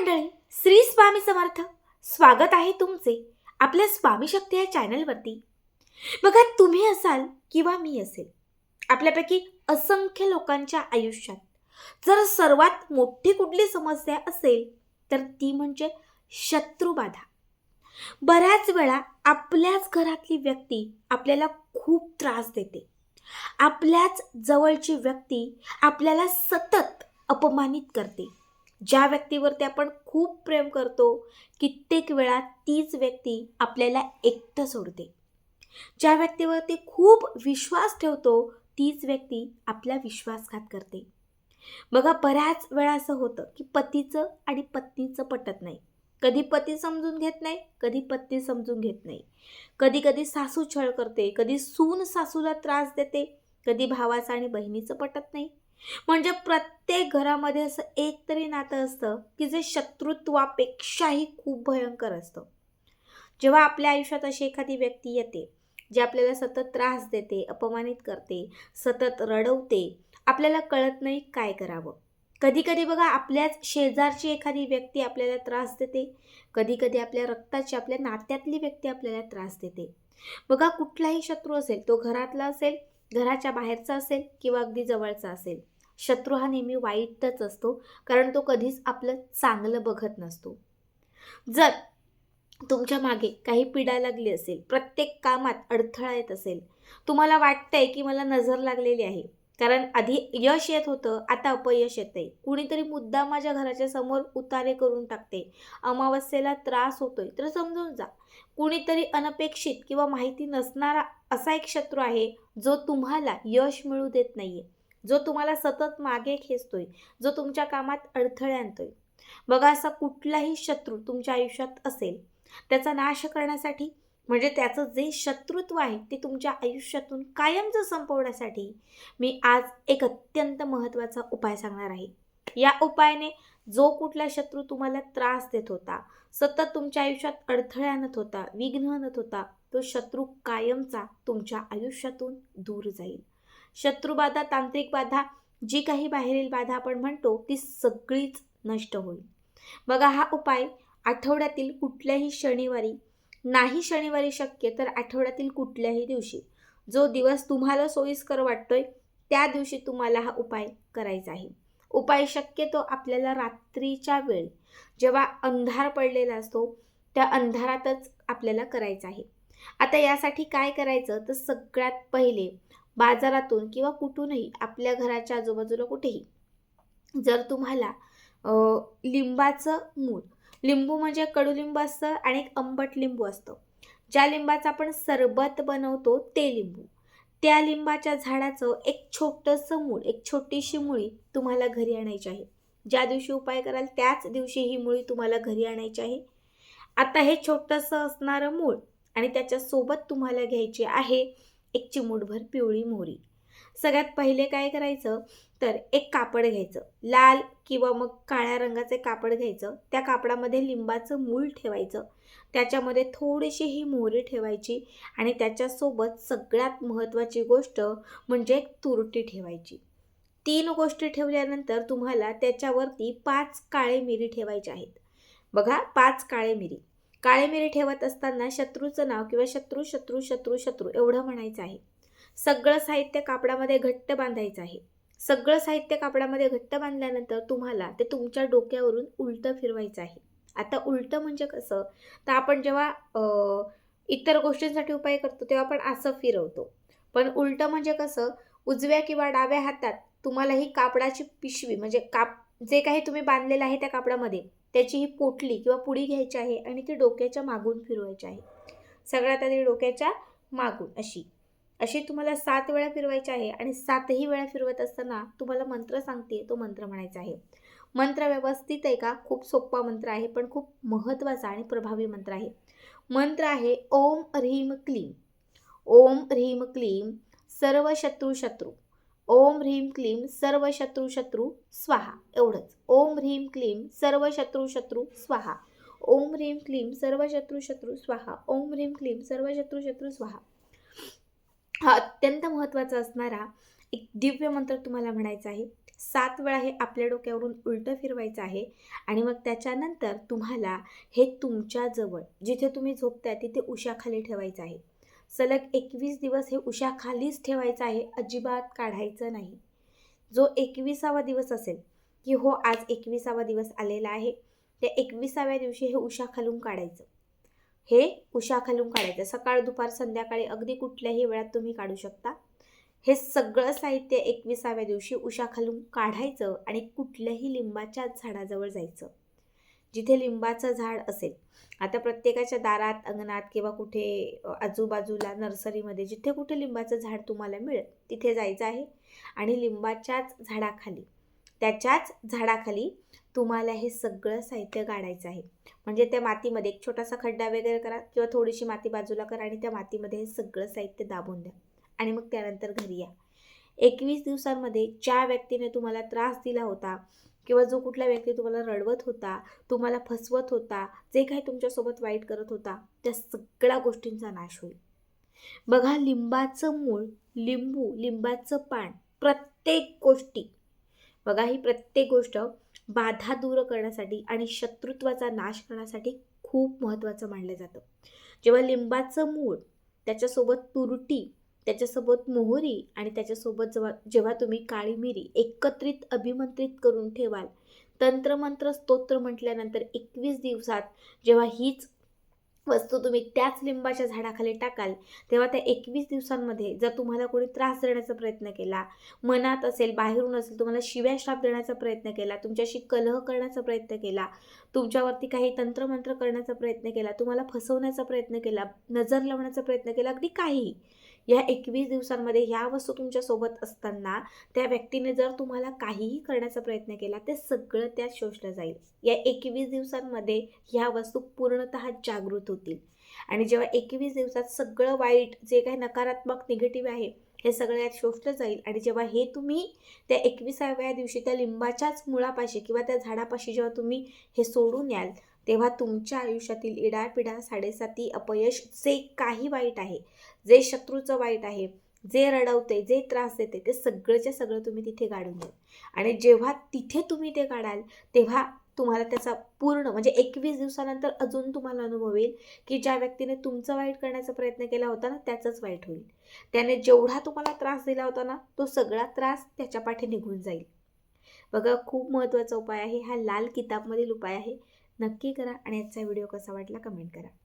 मंडळी श्री स्वामी समर्थ. स्वागत आहे तुमचे आपल्या स्वामी शक्ती या चॅनलवरती. बघा तुम्ही असाल किंवा मी असेल आपल्यापैकी असंख्य लोकांच्या आयुष्यात जर सर्वात मोठी कुठली समस्या असेल तर ती म्हणजे शत्रुबाधा बऱ्याच वेळा आपल्याच घरातली व्यक्ती आपल्याला खूप त्रास देते. आपल्याच जवळची व्यक्ती आपल्याला सतत अपमानित करते. ज्या व्यक्तीवरती आपण खूप प्रेम करतो कित्येक वेळा तीच व्यक्ती आपल्याला एकटं सोडते. ज्या व्यक्तीवरती खूप विश्वास ठेवतो तीच व्यक्ती आपला विश्वासघात करते. बघा बऱ्याच वेळा असं होतं की पतीचं आणि पत्नीचं पटत नाही. कधी पती समजून घेत नाही कधी पत्नी समजून घेत नाही. कधी कधी सासू छळ करते कधी सून सासूला त्रास देते कधी भावाचं आणि बहिणीचं पटत नाही. म्हणजे प्रत्येक घरामध्ये असं एक तरी नातं असतं की जे शत्रुत्वापेक्षाही खूप भयंकर असतं. जेव्हा आपल्या आयुष्यात अशी एखादी व्यक्ती येते जे आपल्याला सतत त्रास देते अपमानित करते सतत रडवते आपल्याला कळत नाही काय करावं. कधी कधी बघा आपल्याच शेजारची एखादी व्यक्ती आपल्याला त्रास देते. कधी कधी आपल्या रक्ताची आपल्या नात्यातली व्यक्ती आपल्याला त्रास देते. बघा कुठलाही शत्रू असेल तो घरातला असेल घराच्या बाहेरचा असेल किंवा अगदी जवळचा असेल शत्रू हा नेहमी वाईटच असतो कारण तो कधीच आपलं चांगलं बघत नसतो. जर तुमच्या मागे काही पिडा लागली असेल प्रत्येक कामात अडथळा येत असेल तुम्हाला वाटतंय की मला नजर लागलेली आहे कारण आधी यश येत होतं आता अपयश येतंय. कुणीतरी मुद्दा माझ्या घराच्या समोर उतारे करून टाकते. अमावस्येला त्रास होतोय तर समजून जा. कुणीतरी अनपेक्षित किंवा माहिती नसणारा असा एक शत्रू आहे जो तुम्हाला यश मिळू देत नाहीये. जो तुम्हाला सतत मागे खेचतोय जो तुमच्या कामात अडथळे आणतोय. बघा असा कुठलाही शत्रू तुमच्या आयुष्यात असेल त्याचा नाश करण्यासाठी म्हणजे त्याचं जे शत्रुत्व आहे ते तुमच्या आयुष्यातून कायमचं संपवण्यासाठी मी आज एक अत्यंत महत्त्वाचा उपाय सांगणार आहे. या उपायाने जो कुठला शत्रू तुम्हाला त्रास देत होता सतत तुमच्या आयुष्यात अडथळे आणत होता विघ्न आणत होता तो शत्रू कायमचा तुमच्या आयुष्यातून दूर जाईल. शत्रुबाधा तांत्रिक बाधा जी काही बाहेरील बाधा आपण म्हणतो ती सगळीच नष्ट होईल. बघा हा उपाय आठवड्यातील कुठल्याही शनिवारी नाही शनिवारी शक्य तर आठवड्यातील कुठल्याही दिवशी. जो दिवस तुम्हाला सोयीस्कर वाटतोय त्या दिवशी तुम्हाला हा उपाय करायचा आहे. उपाय शक्यतो आपल्याला रात्रीच्या वेळ जेव्हा अंधार पडलेला असतो त्या अंधारातच आपल्याला करायचा आहे. आता यासाठी काय करायचं? तर सगळ्यात पहिले बाजारातून किंवा कुठूनही आपल्या घराच्या आजूबाजूला कुठेही. जर तुम्हाला लिंबाचं मूळ लिंबू म्हणजे कडुलिंब असतं आणि एक आंबट लिंबू असतं. ज्या लिंबाचं आपण सरबत बनवतो ते लिंबू. त्या लिंबाच्या झाडाचं एक छोटंसं मूळ एक छोटीशी मुळी तुम्हाला घरी आणायची आहे. ज्या दिवशी उपाय कराल त्याच दिवशी ही मुळी तुम्हाला घरी आणायची आहे. आता हे छोटंसं असणारं मूळ आणि त्याच्यासोबत तुम्हाला घ्यायचे आहे एक चिमूटभर पिवळी मोहरी. सगळ्यात पहिले काय करायचं? तर एक कापड घ्यायचं. लाल किंवा मग काळ्या रंगाचे कापड घ्यायचं. त्या कापडामध्ये लिंबाचं मूळ ठेवायचं. त्याच्यामध्ये थोडीशी ही मोहरी ठेवायची आणि त्याच्यासोबत सगळ्यात महत्त्वाची गोष्ट म्हणजे एक तुरटी ठेवायची. तीन गोष्टी ठेवल्यानंतर तुम्हाला त्याच्यावरती पाच काळे मिरी ठेवायचे आहेत. बघा पाच काळे मिरी. काळे मिरी ठेवत असताना शत्रूचं नाव किंवा शत्रू शत्रू शत्रू शत्रू एवढं म्हणायचं आहे. सगळं साहित्य कापडामध्ये घट्ट बांधायचं आहे. सगळं साहित्य कापडामध्ये घट्ट बांधल्यानंतर तुम्हाला ते तुमच्या डोक्यावरून उलटं फिरवायचं आहे. आता उलटं म्हणजे कसं? तर आपण जेव्हा इतर गोष्टींसाठी उपाय करतो तेव्हा आपण असं फिरवतो. पण उलटं म्हणजे कसं? उजव्या किंवा डाव्या हातात तुम्हाला ही कापडाची पिशवी म्हणजे काप जे काही तुम्ही बांधलेलं आहे त्या कापडामध्ये त्याची ही पोटली किंवा पुडी घ्यायची आहे आणि ती डोक्याच्या मागून फिरवायची आहे. सगळ्यात आधी डोक्याच्या मागून अशी. अशी तुम्हाला सात वेळा फिरवायची आहे आणि सातही वेळा फिरवत असताना तुम्हाला मंत्र सांगते तो मंत्र म्हणायचा आहे. मंत्र व्यवस्थित आहे का? खूप सोपा मंत्र आहे पण खूप महत्त्वाचा आणि प्रभावी मंत्र आहे. मंत्र आहे ओम ह्रीम क्लीम. ओम ह्रीम क्लीम. सर्व शत्रू शत्रू. ओम ह्रीम क्लीम सर्व शत्रू शत्रू स्वाहा. एवढंच. ओम ह्रीम क्लीम सर्व शत्रू शत्रू स्वाहा. ओम ह्रीम क्लीम सर्व शत्रू शत्रू स्वाहा. ओम ह्रीम क्लीम सर्व शत्रू शत्रू स्वाहा. हा अत्यंत महत्त्वाचा असणारा एक दिव्य मंत्र तुम्हाला म्हणायचा आहे. सात वेळा हे आपल्या डोक्यावरून उलटं फिरवायचं आहे आणि मग त्याच्यानंतर तुम्हाला हे तुमच्याजवळ जिथे तुम्ही झोपता तिथे उशाखाली ठेवायचं आहे. सलग एकवीस दिवस हे उशाखालीच ठेवायचं आहे अजिबात काढायचं नाही. जो एकविसावा दिवस असेल की हो आज एकविसावा दिवस आलेला आहे त्या एकविसाव्या दिवशी हे उशाखालून काढायचं. हे उशाखालून काढायचं. सकाळ दुपार संध्याकाळी अगदी कुठल्याही वेळात तुम्ही काढू शकता. हे सगळं साहित्य एकविसाव्या दिवशी उशाखालून काढायचं आणि कुठल्याही लिंबाच्या झाडाजवळ जायचं. जिथे लिंबाचं झाड असेल. आता प्रत्येकाच्या दारात अंगणात किंवा कुठे आजूबाजूला नर्सरीमध्ये जिथे कुठे लिंबाचं झाड तुम्हाला मिळेल तिथे जायचं आहे. आणि लिंबाच्याच झाडाखाली त्याच्याच झाडाखाली तुम्हाला हे सगळं साहित्य गाडायचं आहे. म्हणजे त्या मातीमध्ये एक छोटासा खड्डा वगैरे करा किंवा थोडीशी माती बाजूला करा आणि त्या मातीमध्ये हे सगळं साहित्य दाबून द्या. आणि मग त्यानंतर घरी या. एकवीस दिवसांमध्ये ज्या व्यक्तीने तुम्हाला त्रास दिला होता किंवा जो कुठला व्यक्ती तुम्हाला रडवत होता तुम्हाला फसवत होता जे काही तुमच्यासोबत वाईट करत होता त्या सगळ्या गोष्टींचा नाश होईल. बघा लिंबाचं मूळ लिंबू लिंबाचं पान प्रत्येक गोष्टी. बघा ही प्रत्येक गोष्ट बाधा दूर करण्यासाठी आणि शत्रुत्वाचा नाश करण्यासाठी खूप महत्त्वाचं मानलं जातं. जेव्हा लिंबाचं मूळ त्याच्यासोबत तुरटी त्याच्यासोबत मोहरी आणि त्याच्यासोबत जेव्हा जेव्हा तुम्ही काळी मिरी एकत्रित अभिमंत्रित करून ठेवाल तंत्रमंत्र स्तोत्र म्हटल्यानंतर एकवीस दिवसात जेव्हा हीच वस्तू तुम्ही त्याच लिंबाच्या झाडाखाली टाकाल तेव्हा त्या एकवीस दिवसांमध्ये जर तुम्हाला कोणी त्रास देण्याचा प्रयत्न केला मनात असेल बाहेरून असेल तुम्हाला शिव्या श्राप देण्याचा प्रयत्न केला तुमच्याशी कलह करण्याचा प्रयत्न केला तुमच्यावरती काही तंत्रमंत्र करण्याचा प्रयत्न केला तुम्हाला फसवण्याचा प्रयत्न केला नजर लावण्याचा प्रयत्न केला अगदी काहीही या एकवीस दिवसांमध्ये ह्या वस्तू तुमच्यासोबत असताना त्या व्यक्तीने जर तुम्हाला काहीही करण्याचा प्रयत्न केला ते सगळं त्यात शोषलं जाईल. या एकवीस दिवसांमध्ये ह्या वस्तू पूर्णतः जागृत होतील. आणि जेव्हा एकवीस दिवसात सगळं वाईट जे काही नकारात्मक निगेटिव्ह आहे हे सगळं यात शोषलं जाईल. आणि जेव्हा हे तुम्ही त्या एकविसाव्या दिवशी त्या लिंबाच्याच मुळापाशी किंवा त्या झाडापाशी जेव्हा तुम्ही हे सोडून याल तेव्हा तुमच्या आयुष्यातील इडापिडा साडेसाती अपयश जे काही वाईट आहे जे शत्रूचं वाईट आहे जे रडवते जे त्रास देते ते सगळंच्या सगळं तुम्ही तिथे काढून द्या. आणि जेव्हा तिथे तुम्ही ते काढाल तेव्हा तुम्हाला त्याचा पूर्ण म्हणजे एकवीस दिवसानंतर अजून तुम्हाला अनुभव येईल की ज्या व्यक्तीने तुमचं वाईट करण्याचा प्रयत्न केला होता ना त्याचंच वाईट होईल. त्याने जेवढा तुम्हाला त्रास दिला होता ना तो सगळा त्रास त्याच्या पाठी निघून जाईल. बघा खूप महत्त्वाचा उपाय आहे हा लाल किताबमधील उपाय आहे. नक्की करा आणि याचा व्हिडिओ कसा वाटला कमेंट करा.